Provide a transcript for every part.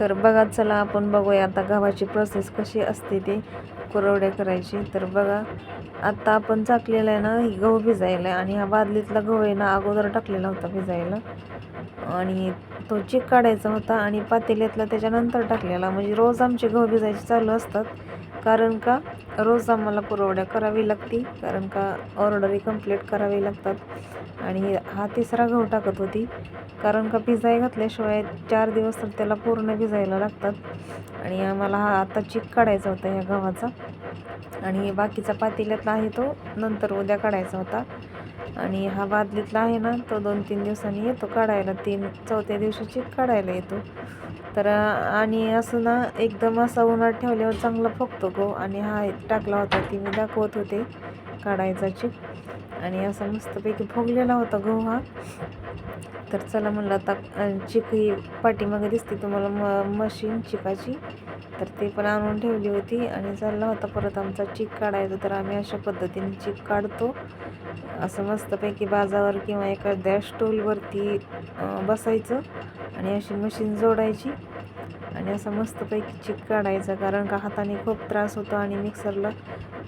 तर बघा चला आपण बघूया आता गव्हाची प्रोसेस कशी असते ते कुरवड्या करायची. तर बघा आत्ता आपण चाकलेला आहे ना ही गहू भिजायला आहे आणि हा बादलीतला गहू आहे ना अगोदर टाकलेला होता भिजायला. आणि तो चिक काढायचा होता आणि पातेल्यातला त्याच्यानंतर टाकलेला. म्हणजे रोज आमचे गहू भिजायचे चालू असतात. कारण का? रोज आम्हाला पुरवड्या करावी लागती कारण का ऑर्डरी कंप्लीट करावी लागतात. आणि हा तिसरा गहू टाकत होती. कारण का भिजाय घातल्याशिवाय चार दिवस तर त्याला पूर्ण भिजायला लागतात. आणि आम्हाला हा आता चिक काढायचा होता या गव्हाचा. आणि बाकीचा पातेल्यातला आहे तो नंतर उद्या काढायचा होता. आणि हा बादलीतला आहे ना तो दोन तीन दिवसांनी येतो काढायला. तीन चौथ्या दिवशीची काढायला येतो. तर आणि असं ना एकदम असा उन्हात ठेवल्यावर चांगला फुगतो गो. आणि हा टाकला होता ती मी दाखवत होते काढायचा चिक आणि असा मस्तपैकी फुगलेला होता गहू हा. तर चला म्हणलं आता चिक ही पाठीमागे दिसते तुम्हाला म मशीन चिकाची तर ते पण आणून ठेवली होती आणि चालला होता परत आमचा चीक काढायचा. तर आम्ही अशा पद्धतीने चीक काढतो. असं मस्तपैकी बाजावर किंवा एखाद्या स्टूलवरती बसायचं आणि अशी मशीन जोडायची आणि असं मस्तपैकी चीक काढायचं. कारण का हाताने खूप त्रास होतो आणि मिक्सरला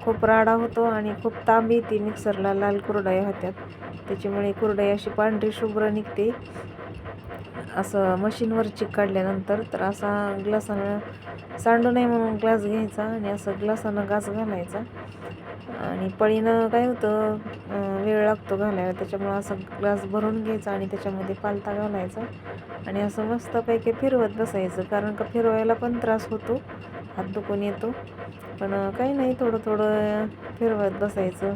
खूप राडा होतो आणि खूप तांबी येते. मिक्सरला लाल कुरडया होत्यात. त्याच्यामुळे कुरडई अशी पांढरी शुभ्र निघते. असं मशीनवर चिक काढल्यानंतर तर असा ग्लासानं सांडू नये म्हणून ग्लास घ्यायचा आणि असं ग्लासानं घास घालायचा. आणि पळीनं काय होतं वेळ लागतो घालायला. त्याच्यामुळं असं ग्लास भरून घ्यायचा आणि त्याच्यामध्ये पालता घालायचा. आणि असं मस्तपैकी फिरवत बसायचं. कारण का फिरवायला पण त्रास होतो. हात दुखून येतो. पण काही नाही थोडं थोडं फिरवत बसायचं.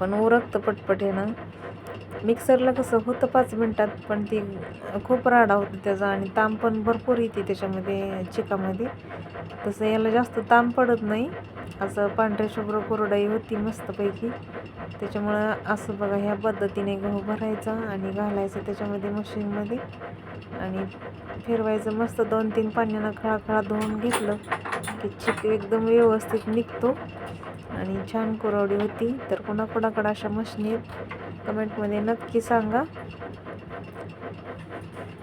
पण उरकतं पटपट येणं ना. मिक्सरला कसं होतं पाच मिनटात पण ती खूप राडा होतो त्याचा आणि ताम पण भरपूर येते त्याच्यामध्ये चिकामध्ये. तसं याला जास्त ताम पडत नाही. असं पांढऱ्या शुभ्र कोरडाई होती मस्तपैकी. त्याच्यामुळं असं बघा ह्या पद्धतीने गहू भरायचा आणि घालायचं त्याच्यामध्ये मशीनमध्ये. आणि फिरवायचं मस्त दोन तीन पाण्यानं खळा खळा धुवून घेतलं की चिक एकदम व्यवस्थित निघतो. आणि छान कुरवडी होती. तर कोणाकोणाकडं अशा मशनी कमेंटमध्ये नक्की सांगा.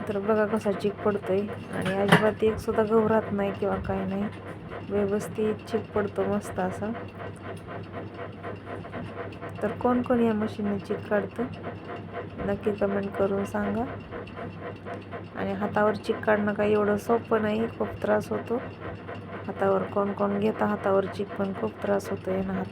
तर बघा कसा चिक पडतो आहे आणि अजिबात एक सुद्धा गहू नाही किंवा काय नाही. व्यवस्थित चिक पडतो मस्त असा. तर कोण कोण या मशीनने चिक काढतं? नक्की कमेंट करून सांगा. आणि हातावर चिक काढणं काही एवढं सोपं नाही खूप त्रास होतो. हातावर कोण कोण घेता हातावर चिक पण खूप त्रास होतो आहे ना हात